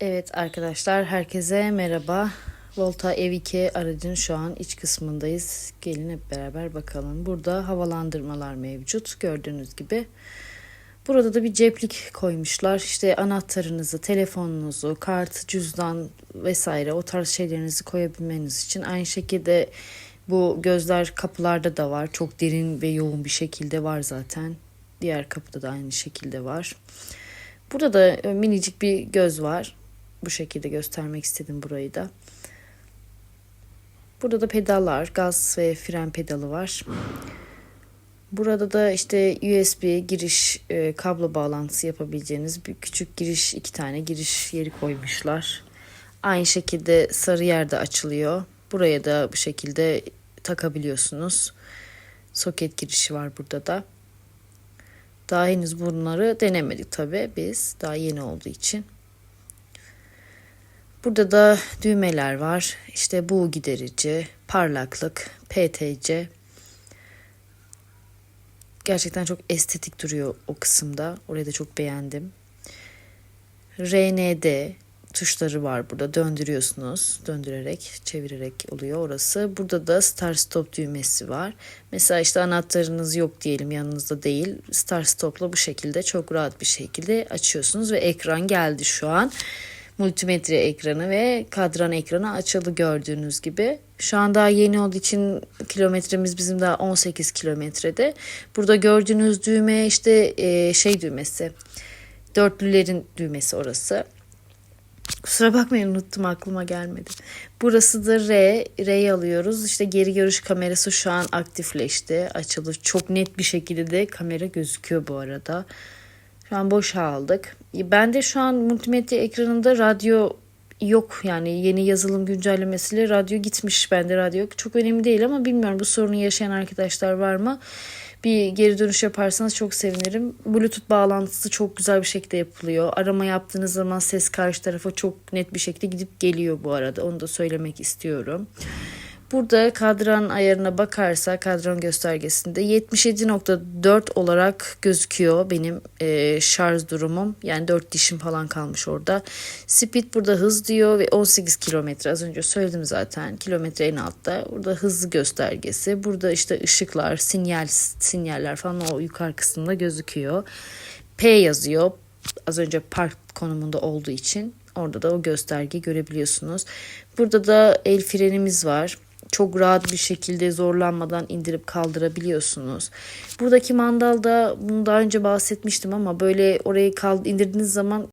Evet arkadaşlar herkese merhaba. Volta Ev2 aracın şu an iç kısmındayız. Gelin hep beraber bakalım. Burada havalandırmalar mevcut gördüğünüz gibi. Burada da bir ceplik koymuşlar. İşte anahtarınızı, telefonunuzu, kart, cüzdan vesaire o tarz şeylerinizi koyabilmeniz için. Aynı şekilde bu gözler kapılarda da var. Çok derin ve yoğun bir şekilde var zaten. Diğer kapıda da aynı şekilde var. Burada da minicik bir göz var. Bu şekilde göstermek istedim burayı da. Burada da pedallar, gaz ve fren pedalı var. Burada da işte USB giriş e, kablo bağlantısı yapabileceğiniz bir küçük giriş iki tane giriş yeri koymuşlar. Aynı şekilde sarı yerde açılıyor. Buraya da bu şekilde takabiliyorsunuz. Soket girişi var burada da. Daha henüz bunları denemedik tabi biz. Daha yeni olduğu için. Burada da düğmeler var. İşte buğu giderici, parlaklık, PTC. Gerçekten çok estetik duruyor o kısımda. Orayı da çok beğendim. RND tuşları var burada. Döndürüyorsunuz. Döndürerek, çevirerek oluyor orası. Burada da start stop düğmesi var. Mesela işte anahtarınız yok diyelim yanınızda değil. Start stop'la bu şekilde çok rahat bir şekilde açıyorsunuz ve ekran geldi şu an multimetre ekranı ve kadran ekranı açıldı gördüğünüz gibi. Şu an daha yeni olduğu için kilometremiz bizim daha 18 kilometrede. Burada gördüğünüz düğme işte e, şey düğmesi. Dörtlülerin düğmesi orası. Kusura bakmayın unuttum aklıma gelmedi. Burası da R. R'yi alıyoruz. İşte geri görüş kamerası şu an aktifleşti. Açılır. Çok net bir şekilde de kamera gözüküyor bu arada. Şu an boşa aldık. Ben de şu an multimedya ekranında radyo yok yani yeni yazılım güncellemesiyle radyo gitmiş bende radyo yok. Çok önemli değil ama bilmiyorum bu sorunu yaşayan arkadaşlar var mı? Bir geri dönüş yaparsanız çok sevinirim. Bluetooth bağlantısı çok güzel bir şekilde yapılıyor. Arama yaptığınız zaman ses karşı tarafa çok net bir şekilde gidip geliyor bu arada. Onu da söylemek istiyorum. Burada kadran ayarına bakarsa kadran göstergesinde 77.4 olarak gözüküyor benim e, şarj durumum. Yani 4 dişim falan kalmış orada. Speed burada hız diyor ve 18 kilometre az önce söyledim zaten. Kilometre en altta. Burada hızlı göstergesi. Burada işte ışıklar, sinyal sinyaller falan o yukarı kısmında gözüküyor. P yazıyor. Az önce park konumunda olduğu için orada da o gösterge görebiliyorsunuz. Burada da el frenimiz var çok rahat bir şekilde zorlanmadan indirip kaldırabiliyorsunuz. Buradaki mandalda bunu daha önce bahsetmiştim ama böyle orayı kaldı, indirdiğiniz zaman